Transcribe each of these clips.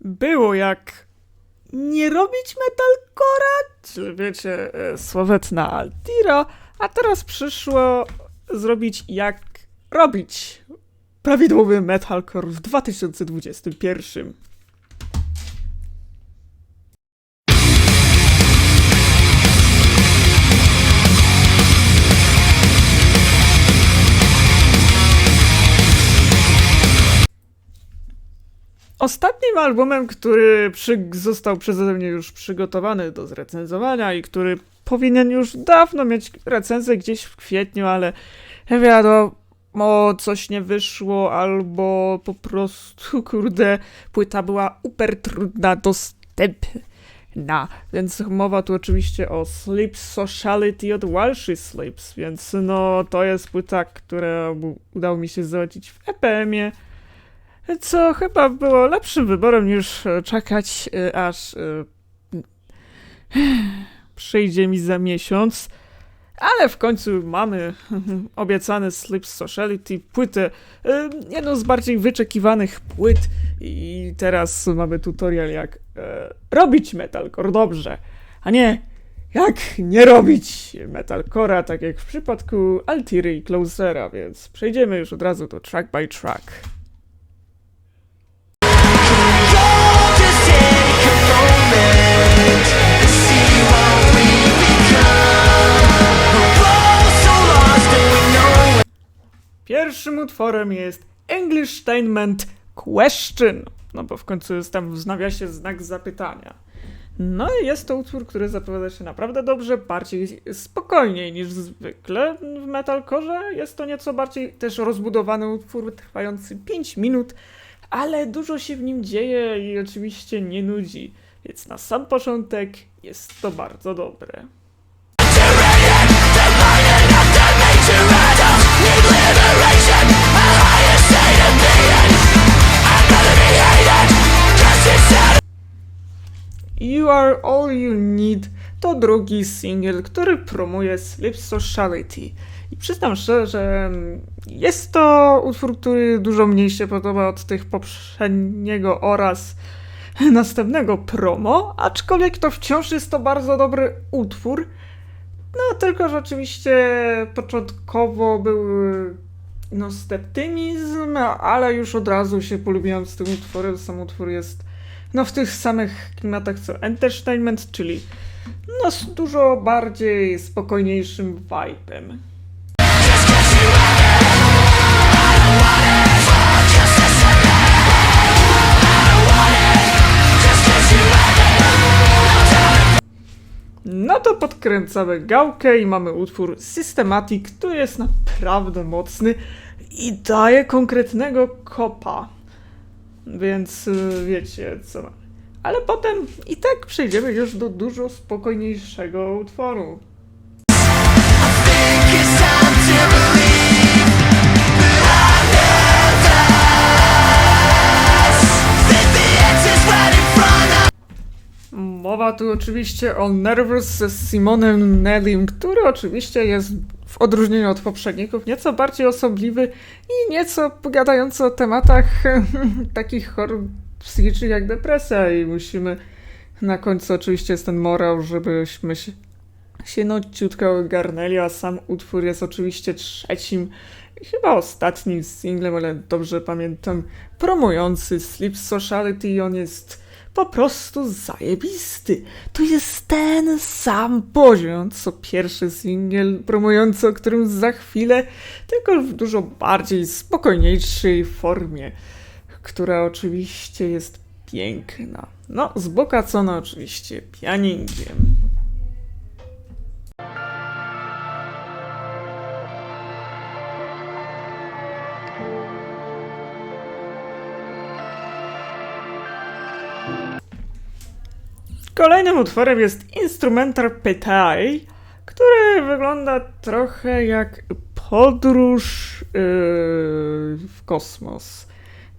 było jak nie robić metalcora, czyli wiecie, e, sławetna Altira, a teraz przyszło zrobić jak robić prawidłowy metalcore w 2021. Ostatnim albumem, który przy, został przeze mnie już przygotowany do zrecenzowania i który powinien już dawno mieć recenzję gdzieś w kwietniu, ale wiadomo, coś nie wyszło, albo po prostu, kurde, płyta była super trudna, dostępna. Więc mowa tu oczywiście o Sleep Sociality od Walshy Sleeps, więc no to jest płyta, która udało mi się załatwić w EPM-ie co chyba było lepszym wyborem niż e, czekać, e, aż e, przyjdzie mi za miesiąc. Ale w końcu mamy obiecany Sleep Sociality, płytę, jedną z bardziej wyczekiwanych płyt. I teraz mamy tutorial, jak robić metalcore dobrze, a nie jak nie robić metalcora, tak jak w przypadku Altiry i Closera, więc przejdziemy już od razu do track by track. Pierwszym utworem jest Englishtainment Question. No bo w końcu jest tam w nawiasie znak zapytania. No i jest to utwór, który zapowiada się naprawdę dobrze, bardziej spokojniej niż zwykle w metalcore. Jest to nieco bardziej też rozbudowany utwór trwający 5 minut, ale dużo się w nim dzieje i oczywiście nie nudzi. Więc na sam początek jest to bardzo dobre. You Are All You Need to drugi singiel, który promuje Sleep Sociality. I przyznam szczerze, że jest to utwór, który dużo mniej się podoba od tych poprzedniego oraz następnego promo, aczkolwiek to wciąż jest to bardzo dobry utwór. No, tylko że oczywiście początkowo był no, sceptymizm, ale już od razu się polubiłem z tym utworem. Sam utwór jest no w tych samych klimatach co Entertainment, czyli no z dużo bardziej spokojniejszym vibe'em. No to podkręcamy gałkę i mamy utwór Systematic, który jest naprawdę mocny i daje konkretnego kopa. Więc y, wiecie co. Ale potem i tak przejdziemy już do dużo spokojniejszego utworu. Mowa tu oczywiście o Nervous z Simonem Nellim, który oczywiście jest w odróżnieniu od poprzedników nieco bardziej osobliwy i nieco pogadający o tematach takich chorób psychicznych jak depresja. I musimy na końcu oczywiście jest ten morał, żebyśmy się, się no ciutko ogarnęli, a sam utwór jest oczywiście trzecim chyba ostatnim singlem, ale dobrze pamiętam, promujący Sleep Sociality i on jest po prostu zajebisty. To jest ten sam poziom, co pierwszy singiel promujący, o którym za chwilę, tylko w dużo bardziej spokojniejszej formie, która oczywiście jest piękna. No, wzbogacona oczywiście pianingiem. Kolejnym utworem jest Instrumental Petai, który wygląda trochę jak podróż yy, w kosmos.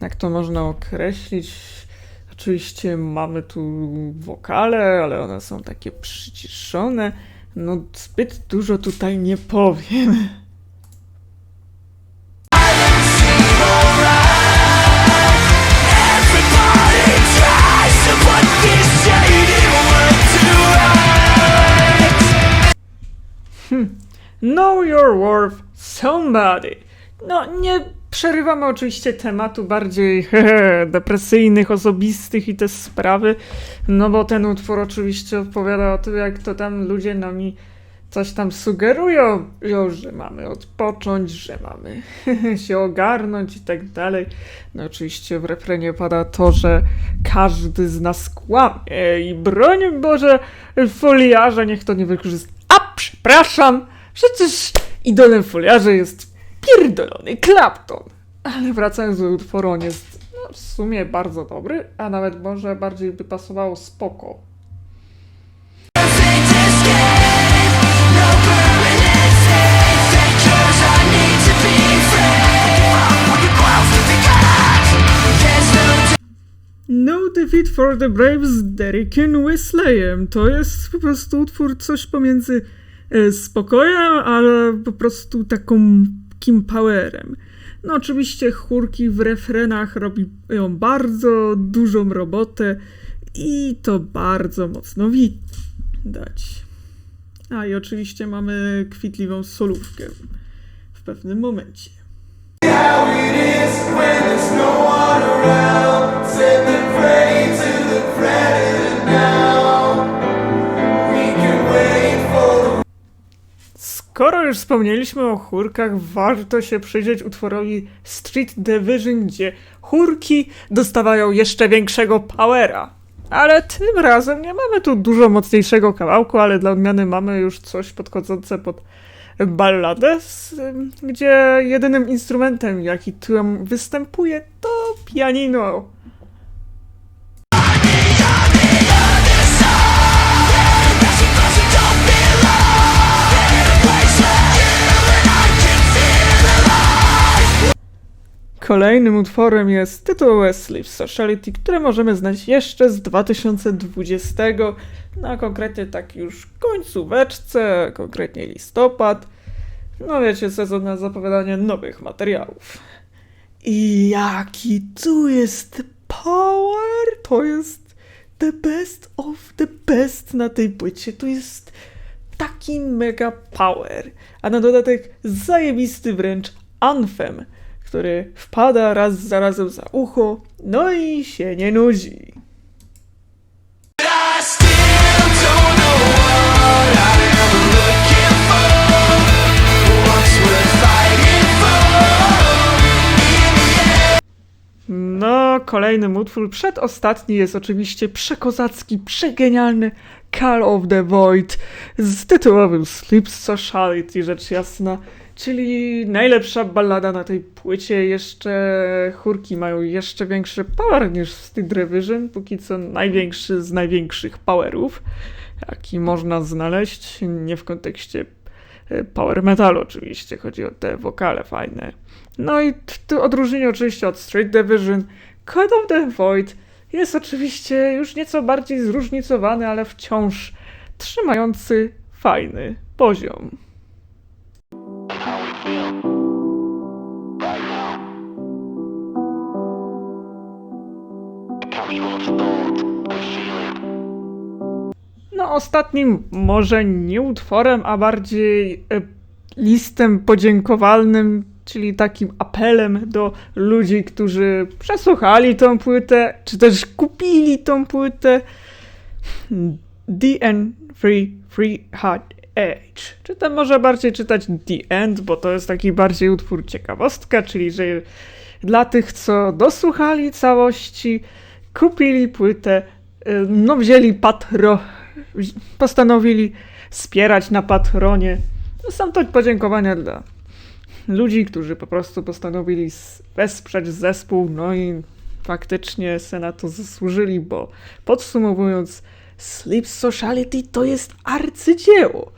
Jak to można określić? Oczywiście mamy tu wokale, ale one są takie przyciszone. No zbyt dużo tutaj nie powiem. Know your worth, somebody. No, nie przerywamy oczywiście tematu bardziej depresyjnych, osobistych i te sprawy, no bo ten utwór oczywiście opowiada o tym, jak to tam ludzie nami coś tam sugerują, że mamy odpocząć, że mamy się ogarnąć i tak dalej. No oczywiście w refrenie pada to, że każdy z nas kłamie i broń Boże, foliarze niech to nie wykorzysta. Przepraszam, przecież idolem foliarzy jest pierdolony Clapton. Ale wracając do utworu, on jest no, w sumie bardzo dobry, a nawet może bardziej by pasowało spoko. No Defeat for the Brave z Derekiem Wesleyem. To jest po prostu utwór coś pomiędzy spokojem, ale po prostu taką takim powerem. No oczywiście chórki w refrenach robią bardzo dużą robotę i to bardzo mocno widać. A i oczywiście mamy kwitliwą solówkę w pewnym momencie. Skoro już wspomnieliśmy o chórkach, warto się przyjrzeć utworowi Street Division, gdzie chórki dostawają jeszcze większego powera. Ale tym razem nie mamy tu dużo mocniejszego kawałku, ale dla odmiany mamy już coś podchodzące pod balladę, gdzie jedynym instrumentem, jaki tu występuje, to pianino. Kolejnym utworem jest tytułowe Sleep Sociality, które możemy znać jeszcze z 2020, no a konkretnie tak już końcóweczce, konkretnie listopad. No wiecie, sezon na zapowiadanie nowych materiałów. I jaki tu jest power! To jest the best of the best na tej płycie. To jest taki mega power. A na dodatek zajebisty wręcz anthem, który wpada raz za razem za ucho, no i się nie nudzi. No, kolejny utwór, przedostatni jest oczywiście przekozacki, przegenialny Call of the Void z tytułowym Sleep Sociality, rzecz jasna, czyli najlepsza ballada na tej płycie. Jeszcze chórki mają jeszcze większy power niż Street Division, póki co największy z największych powerów, jaki można znaleźć, nie w kontekście e, power metalu oczywiście, chodzi o te wokale fajne. No i tu odróżnienie oczywiście od Street Division, Code of the Void jest oczywiście już nieco bardziej zróżnicowany, ale wciąż trzymający fajny poziom. Ostatnim może nie utworem, a bardziej e, listem podziękowalnym, czyli takim apelem do ludzi, którzy przesłuchali tą płytę, czy też kupili tą płytę. The End Free Free Hard Age. Czy tam może bardziej czytać The End, bo to jest taki bardziej utwór ciekawostka, czyli że dla tych, co dosłuchali całości, kupili płytę, y, no wzięli patro, postanowili wspierać na patronie. Są to podziękowania dla ludzi, którzy po prostu postanowili wesprzeć zespół, no i faktycznie se na to zasłużyli, bo podsumowując, Sleep Sociality to jest arcydzieło.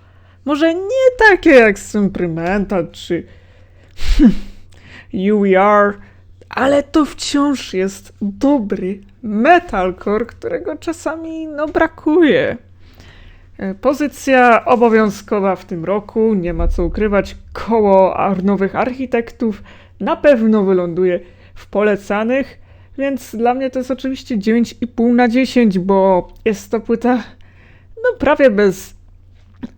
Może nie takie jak Symprymenta czy UER, ale to wciąż jest dobry metalcore, którego czasami no brakuje. E, Pozycja obowiązkowa w tym roku, nie ma co ukrywać, koło nowych architektów na pewno wyląduje w polecanych, więc dla mnie to jest oczywiście 9,5 na 10, bo jest to płyta no prawie bez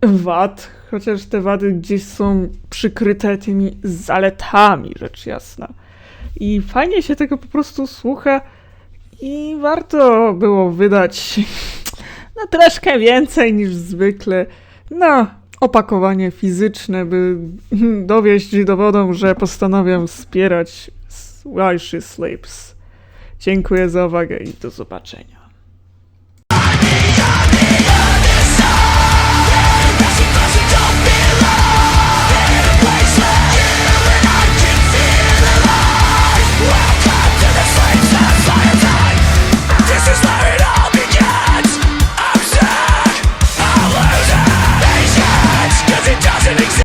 wad, chociaż te wady gdzieś są przykryte tymi zaletami, rzecz jasna. I fajnie się tego po prostu słucha i warto było wydać no troszkę więcej niż zwykle na opakowanie fizyczne, by dowieść dowodom, że postanawiam wspierać Why She Sleeps. Dziękuję za uwagę i do zobaczenia.